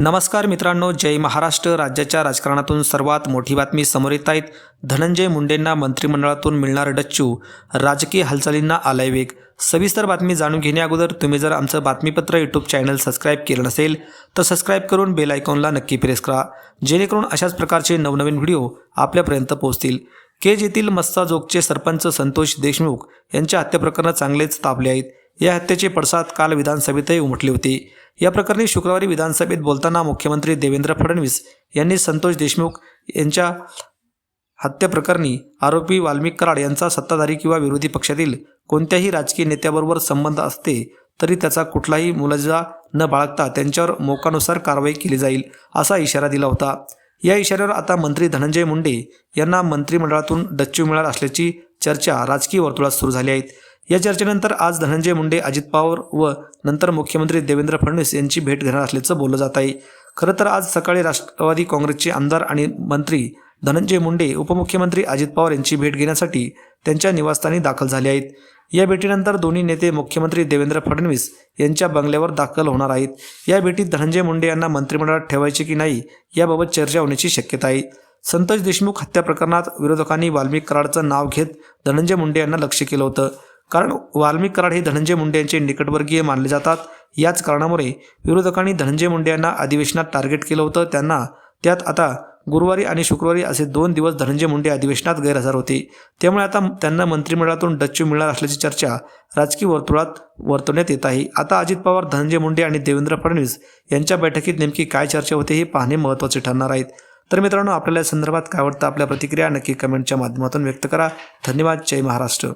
नमस्कार मित्रांनो जय महाराष्ट्र. राज्याच्या राजकारणातून सर्वात मोठी बातमी समोर येत आहेत. धनंजय मुंडेंना मंत्रिमंडळातून मिळणार डच्चू. राजकीय हालचालींना आलाय वेग. सविस्तर बातमी जाणून घेण्याअगोदर तुम्ही जर आमचं बातमीपत्र यूट्यूब चॅनल सबस्क्राईब केलं नसेल तर सबस्क्राईब करून बेल आयकॉनला नक्की प्रेस करा. जेणेकरून अशाच प्रकारचे नवनवीन व्हिडिओ आपल्यापर्यंत पोहोचतील. केज येथील मस्ताजोगचे सरपंच संतोष देशमुख यांच्या हत्येप्रकरण चांगलेच तापले आहेत. या हत्येचे पडसाद काल विधानसभेतही उमटले होते. या प्रकरणी शुक्रवारी विधानसभेत बोलताना मुख्यमंत्री देवेंद्र फडणवीस यांनी संतोष देशमुख यांच्या हत्येप्रकरणी आरोपी वाल्मिक कराड यांचा सत्ताधारी किंवा विरोधी पक्षातील कोणत्याही राजकीय नेत्याबरोबर संबंध असते तरी त्याचा कुठलाही मुलजा न बाळगता त्यांच्यावर मोकानुसार कारवाई केली जाईल असा इशारा दिला होता. या इशाऱ्यावर आता मंत्री धनंजय मुंडे यांना मंत्रिमंडळातून डच्चू मिळणार असल्याची चर्चा राजकीय वर्तुळात सुरू झाली आहेत या चर्चेनंतर आज धनंजय मुंडे अजित पवार व नंतर मुख्यमंत्री देवेंद्र फडणवीस यांची भेट घेणार असल्याचं बोललं जात आहे. खरं तर आज सकाळी राष्ट्रवादी काँग्रेसचे आमदार आणि मंत्री धनंजय मुंडे उपमुख्यमंत्री अजित पवार यांची भेट घेण्यासाठी त्यांच्या निवासस्थानी दाखल झाले आहेत. या भेटीनंतर दोन्ही नेते मुख्यमंत्री देवेंद्र फडणवीस यांच्या बंगल्यावर दाखल होणार आहेत. या भेटीत धनंजय मुंडे यांना मंत्रिमंडळात ठेवायचे की नाही याबाबत चर्चा होण्याची शक्यता आहे. संतोष देशमुख हत्या प्रकरणात विरोधकांनी वाल्मिक कराडचं नाव घेत धनंजय मुंडे यांना लक्ष केलं होतं. कारण वाल्मिक कराड हे धनंजय मुंडे यांचे निकटवर्गीय मानले जातात. याच कारणामुळे विरोधकांनी धनंजय मुंडे यांना अधिवेशनात टार्गेट केलं होतं. त्यांना त्यात आता गुरुवारी आणि शुक्रवारी असे दोन दिवस धनंजय मुंडे अधिवेशनात गैरहजर होते. त्यामुळे आता त्यांना मंत्रिमंडळातून डच्चू मिळणार असल्याची चर्चा राजकीय वर्तुळात वर्तवण्यात येत आहे. आता अजित पवार धनंजय मुंडे आणि देवेंद्र फडणवीस यांच्या बैठकीत नेमकी काय चर्चा होते हे पाहणे महत्त्वाचे ठरणार आहेत. तर मित्रांनो आपल्याला या संदर्भात काय वाटतं? आपल्या प्रतिक्रिया नक्की कमेंटच्या माध्यमातून व्यक्त करा. धन्यवाद. जय महाराष्ट्र.